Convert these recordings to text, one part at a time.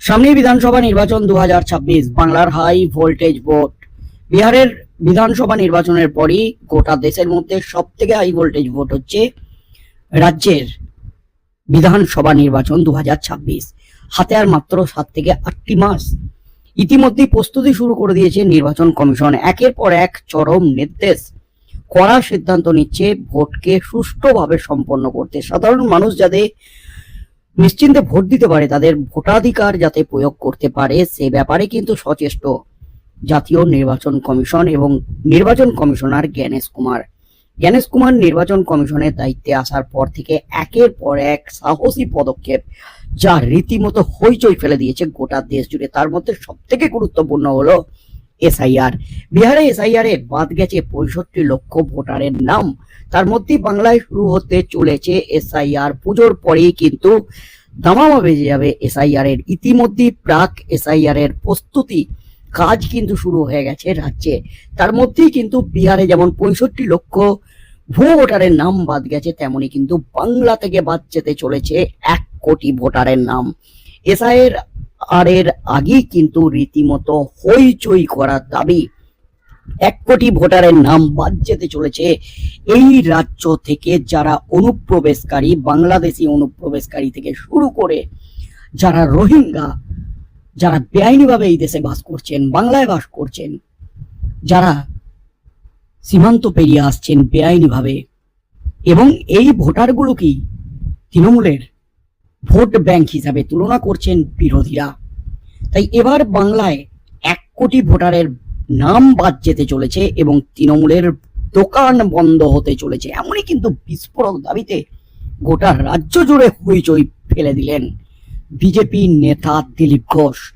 সামনে বিধানসভা নির্বাচন দুহাজার ছাব্বিশ, বাংলার হাই ভোল্টেজ ভোট। বিহারের বিধানসভা নির্বাচনের পরই গোটা দেশের মধ্যে সব থেকে হাই ভোল্টেজ ভোট হচ্ছে রাজ্যের বিধানসভা নির্বাচন দু হাতে আর মাত্র সাত থেকে আটটি মাস। ইতিমধ্যেই প্রস্তুতি শুরু করে দিয়েছে নির্বাচন কমিশন। একের পর এক চরম নির্দেশ। কড়া সিদ্ধান্ত নিচ্ছে ভোটকে সুষ্ঠুভাবে সম্পন্ন করতে। সাধারণ মানুষ যাতে নিশ্চিন্তে ভোট দিতে পারে তাদের ভোটাধিকার যাতে প্রয়োগ করতে পারে, সে ব্যাপারে কিন্তু সচেষ্ট জাতীয় নির্বাচন কমিশন এবং নির্বাচন কমিশনার জ্ঞানেশ কুমার। জ্ঞানেশ কুমার নির্বাচন কমিশনের দায়িত্বে আসার পর থেকে একের পর এক সাহসী পদক্ষেপ যা রীতিমতো হইচই ফেলে দিয়েছে গোটা দেশ জুড়ে। তার মধ্যে সব থেকে গুরুত্বপূর্ণ হলো এসআইআর। বিহারে এসআইআর এ বাদ গেছে পঁয়ষট্টি লক্ষ ভোটারের নাম। তার মধ্যে বাংলায় শুরু হতে চলেছে এসআইআর। পুজোর পরেই কিন্তু দামামা বেজে যাবে এসআইআর এর ইতিমধ্যে প্রাক এসআইআর এর প্রস্তুতি কাজ কিন্তু শুরু হয়ে গেছে রাজ্যে। তার মধ্যেই কিন্তু বিহারে যেমন পঁয়ষট্টি লক্ষ ভুয়ো ভোটারের নাম বাদ গেছে, তেমনি কিন্তু বাংলা থেকে বাদ যেতে চলেছে এক কোটি ভোটারের নাম। এসআইআর আর এর আগেই কিন্তু রীতিমতো হইচই করার দাবি এক কোটি ভোটারের নাম বাদ যেতে চলেছে। এই রাজ্য থেকে যারা অনুপ্রবেশকারী, বাংলাদেশি অনুপ্রবেশকারী থেকে শুরু করে যারা রোহিঙ্গা, যারা বেআইনিভাবে এই দেশে বাস করছেন, বাংলায় বাস করছেন, যারা সীমান্ত পেরিয়ে আসছেন বেআইনিভাবে এবং এই ভোটারগুলো কি তৃণমূলের? ভোট ব্যাংক হিসাবে তুলনা করছেন বিরোধীরা। তাই এবার বাংলায় এক কোটি ভোটারের নাম বাদ যেতে চলেছে এবং তৃণমূলের দোকান বন্ধ হতে চলেছে। এমনই কিন্তু বিস্ফোরক দাবিতে গোটা রাজ্য জুড়ে হইচই ফেলে দিলেন বিজেপি নেতা দিলীপ ঘোষ।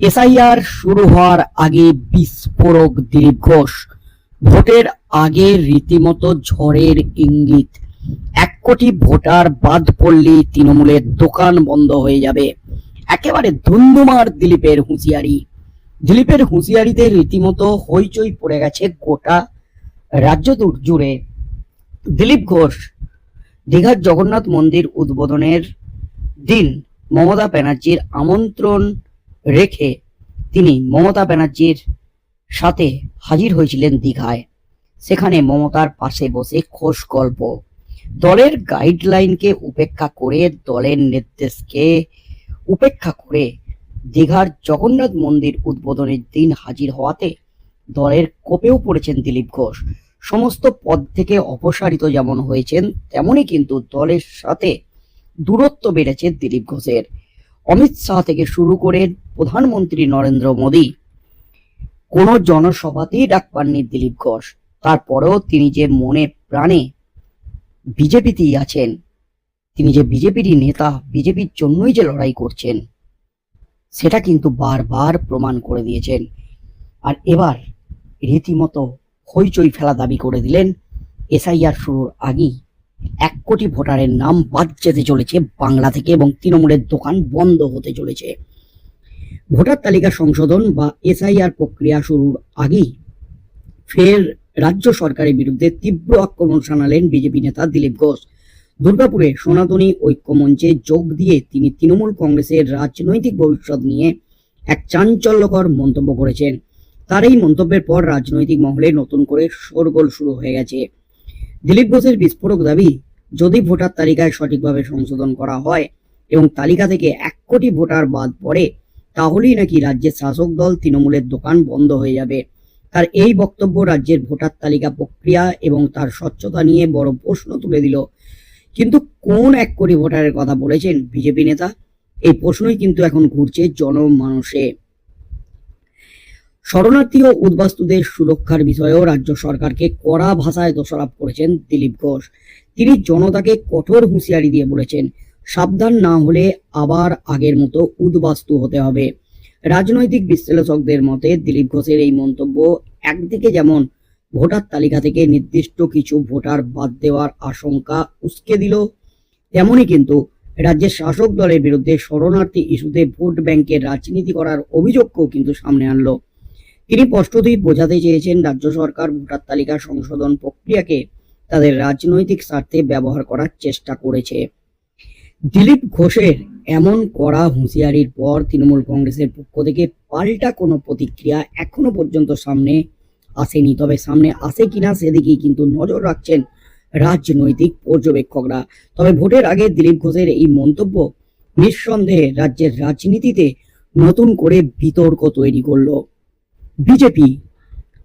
এসআইআর শুরু হওয়ার আগে বিস্ফোরক দিলীপ ঘোষ। ভোটের আগে রীতিমতো ঝড়ের ইঙ্গিত। এক কোটি ভোটার বাদ পড়লে তৃণমূলের দোকান বন্ধ হয়ে যাবে। একেবারে ধুন্ধুমার দিলীপের হুঁশিয়ারি। দিলীপের হুঁশিয়ারিতে রীতিমতো হইচই পড়ে গেছে গোটা রাজ্য জুড়ে। দিলীপ ঘোষ, দীঘার জগন্নাথ মন্দির উদ্বোধনের দিন মমতা ব্যানার্জির আমন্ত্রণ রেখে তিনি মমতা ব্যানার্জির সাথে হাজির হয়েছিলেন দীঘায়। সেখানে মমতার পাশে বসে খোশ গল্প। দলের গাইডলাইনকে উপেক্ষা করে, দলের নির্দেশকে উপেক্ষা করে দীঘার জগন্নাথ মন্দির উদ্বোধনের দিন হাজির হওয়াতে দলের কোপেও পড়েছেন দিলীপ ঘোষ। সমস্ত পদ থেকে অপসারিত যেমন হয়েছেন, তেমনি কিন্তু দলের সাথে দূরত্ব বেড়েছে দিলীপ ঘোষের। অমিত শাহ থেকে শুরু করে প্রধানমন্ত্রী নরেন্দ্র মোদী, কোনো জনসভাতেই ডাক পাননি দিলীপ ঘোষ। তারপরেও তিনি যে মনে প্রাণে বিজেপিতেই আছেন। তিনি যে বিজেপিরই নেতা, বিজেপির জন্যই যে লড়াই করছেন, সেটা কিন্তু বারবার প্রমাণ করে দিয়েছেন। আর এবার রীতিমতো হইচই ফেলা দাবি করে দিলেন এসআইআর শুরুর আগেই। এক কোটি ভোটারের নাম বাদ যেতে চলেছে বাংলা থেকে এবং তৃণমূলের দোকান বন্ধ হতে চলেছে। ভোটার তালিকা সংশোধন বা এসআইআর প্রক্রিয়া শুরুর আগেই ফের রাজ্য সরকারের বিরুদ্ধে তীব্র আক্রমণ শানালেন বিজেপি নেতা দিলীপ ঘোষ। দুর্গাপুরে সনাতনী ঐক্য মঞ্চে যোগ দিয়ে তিনি তৃণমূল কংগ্রেসের রাজনৈতিক ভবিষ্যৎ নিয়ে এক চাঞ্চল্যকর মন্তব্য করেছেন। তার এই মন্তব্যের পর রাজনৈতিক মহলে নতুন করে শোরগোল শুরু হয়ে গেছে। দিলীপ ঘোষের বিস্ফোরক দাবি, যদি ভোটার তালিকায় সঠিকভাবে সংশোধন করা হয় এবং তালিকা থেকে এক কোটি ভোটার বাদ পড়ে, তাহলেই নাকি রাজ্যের শাসক দল তৃণমূলের দোকান বন্ধ হয়ে যাবে। তার এই বক্তব্য রাজ্যের ভোটার তালিকা প্রক্রিয়া এবং তার স্বচ্ছতা নিয়ে বড় প্রশ্ন তুলে দিল। কিন্তু কোন এক কোটি ভোটারের কথা বলেছেন বিজেপি নেতা? এই প্রশ্নই কিন্তু এখন ঘুরছে জনমানসে। শরণার্থী ও উদ্বাস্তুদের সুরক্ষার বিষয়েও রাজ্য সরকারকে কড়া ভাষায় দোষারোপ করেছেন দিলীপ ঘোষ। তিনি জনতাকে কঠোর হুঁশিয়ারি দিয়ে বলেছেন, সাবধান না হলে আবার আগের মতো উদ্বাস্তু হতে হবে। রাজনৈতিক বিশ্লেষকদের মতে দিলীপ ঘোষের এই মন্তব্য একদিকে যেমন ভোটার তালিকা থেকে নির্দিষ্ট কিছু ভোটার বাদ দেওয়ার আশঙ্কা উস্কে দিল, তেমনি কিন্তু রাজ্যের শাসক দলের বিরুদ্ধে শরণার্থী ইস্যুতে ভোট ব্যাংকের রাজনীতি করার অভিযোগকেও কিন্তু সামনে আনলো। তিনি স্পষ্টতই বোঝাতে চেয়েছেন, রাজ্য সরকার ভোটার তালিকা সংশোধন প্রক্রিয়াকে তাদের রাজনৈতিক স্বার্থে ব্যবহার করার চেষ্টা করেছে। দিলীপ ঘোষের এমন কড়া হুঁশিয়ারির পর তৃণমূল কংগ্রেসের পক্ষ থেকে পাল্টা কোনো প্রতিক্রিয়া এখনও পর্যন্ত সামনে আসেনি। তবে সামনে আসে কিনা সেদিকেই কিন্তু নজর রাখছেন রাজনৈতিক পর্যবেক্ষকরা। তবে ভোটের আগে দিলীপ ঘোষের এই মন্তব্য নিঃসন্দেহে রাজ্যের রাজনীতিতে নতুন করে বিতর্ক তৈরি করল। বিজেপি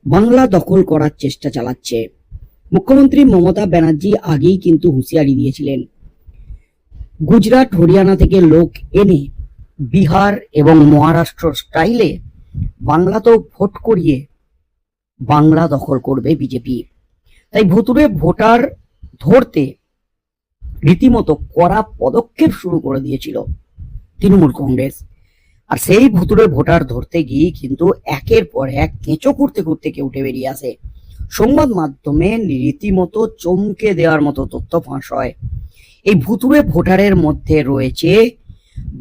বাংলা দখল করার চেষ্টা চালাচ্ছে। মুখ্যমন্ত্রী মমতা ব্যানার্জি আগেই কিন্তু হুঁশিয়ারি দিয়েছিলেন। গুজরাট, হরিয়ানা থেকে লোক এনে বিহার এবং মহারাষ্ট্র স্টাইলে বাংলা তো ভোট করিয়ে বাংলা দখল করবে বিজেপি। তাই ভুতুরে ভোটার ধরতে রীতিমতো কড়া পদক্ষেপ শুরু করে দিয়েছিল তৃণমূল কংগ্রেস। আর সেই ভুতুরে ভোটার ধরতে গিয়ে কিন্তু একের পর এক কেঁচো করতে করতে কেউ উঠে বেরিয়ে আসে। সংবাদ মাধ্যমে রীতিমতো চমকে দেওয়ার মতো তথ্য ফাঁস হয়। এই ভুতুরে ভোটারের মধ্যে রয়েছে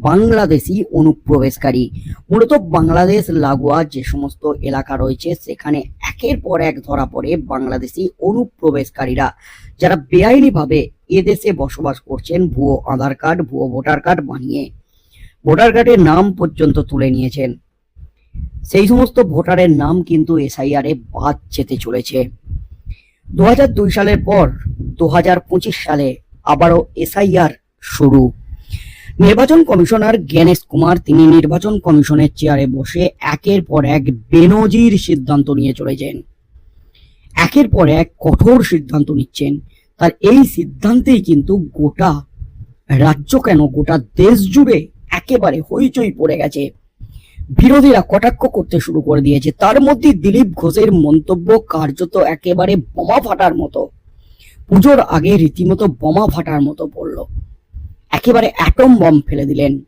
বাংলাদেশি অনুপ্রবেশকারী। মূলত বাংলাদেশ, লাগোয়া যে সমস্ত এলাকা রয়েছে, সেখানে একের পর এক ধরা পড়ে বাংলাদেশি অনুপ্রবেশকারীরা, যারা বেআইনিভাবে এদেশে বসবাস করছেন, ভুয়ো আধার কার্ড, ভুয়ো ভোটার কার্ড বানিয়ে ভোটার কার্ডের নাম পর্যন্ত তুলে নিয়েছেন। সেই সমস্ত ভোটারের নাম কিন্তু এসআইআর এ বাদ যেতে চলেছে। দু সালের পর দু হাজার পঁচিশ সালে আবারও এসআইআর শুরু। নির্বাচন কমিশনার জ্ঞানেশ কুমার, তিনি নির্বাচন কমিশনের চেয়ারে বসে একের পর এক বেনজির সিদ্ধান্ত নিয়ে চলেছেন। একের পর এক কঠোর সিদ্ধান্ত নিচ্ছেন। তার এই সিদ্ধান্তেই কিন্তু গোটা রাজ্য কেন, গোটা দেশ জুড়ে একেবারে হইচই পড়ে গেছে। বিরোধীরা কটাক্ষ করতে শুরু করে দিয়েছে। তার মধ্যে দিলীপ ঘোষের মন্তব্য কার্যত একেবারে বোমা ফাটার মতো। পুজোর আগে রীতিমতো বোমা ফাটার মতো পড়ল। একেবারে অ্যাটম বম ফেলে দিলেন।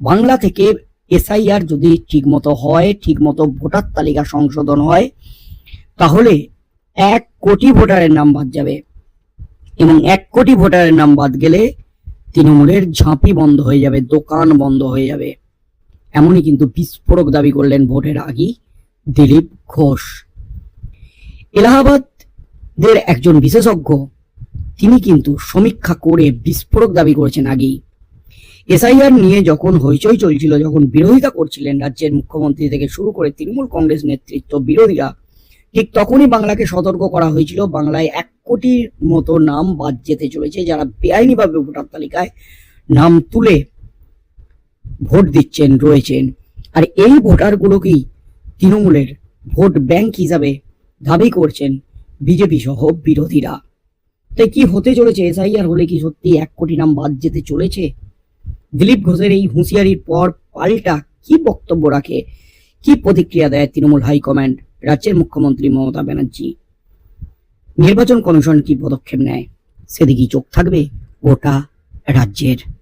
বাংলা থেকে এসআইআর যদি ঠিকমতো হয়, ঠিকমতো ভোটার তালিকা সংশোধন হয়, তাহলে এক কোটি ভোটারের নাম বাদ যাবে। এবং এক কোটি ভোটারের নাম বাদ গেলে তৃণমূলের ঝাঁপি বন্ধ হয়ে যাবে, দোকান বন্ধ হয়ে যাবে। এমনই কিন্তু বিস্ফোরক দাবি করলেন ভোটের আগেই দিলীপ ঘোষ। এলাহাবাদের একজন বিশেষজ্ঞ তিনি কিন্তু সমীক্ষা করে বিস্ফোরক দাবি করেছেন আগেই। এসআইআর নিয়ে যখন হইচই চলছিল, যখন বিরোধিতা করছিলেন রাজ্যের মুখ্যমন্ত্রী থেকে শুরু করে তৃণমূল কংগ্রেস নেতৃত্ব, বিরোধীরা, ঠিক তখনই বাংলাকে সতর্ক করা হয়েছিল। বাংলায় এক কোটির মতো নাম বাদ যেতে চলেছে, যারা বেআইনিভাবে ভোটার তালিকায় নাম তুলে ভোট দিচ্ছেন, রয়েছেন। আর এই ভোটারগুলোকেই তৃণমূলের ভোট ব্যাংক হিসাবে দাবি করছেন বিজেপি সহ বিরোধীরা। তাই কি হতে চলেছে? এসআইআর হলে কি সত্যি এক কোটি নাম বাদ যেতে চলেছে? দিলীপ ঘোষের এই হুঁশিয়ারির পর পাল্টা কি বক্তব্য রাখে? কি প্রতিক্রিয়া দেয় তৃণমূল হাইকমান্ড রাজ্যের মুখ্যমন্ত্রী মমতা ব্যানার্জি। নির্বাচন কমিশন কি পদক্ষেপ নেয়? সেদিকেই চোখ থাকবে গোটা রাজ্যের।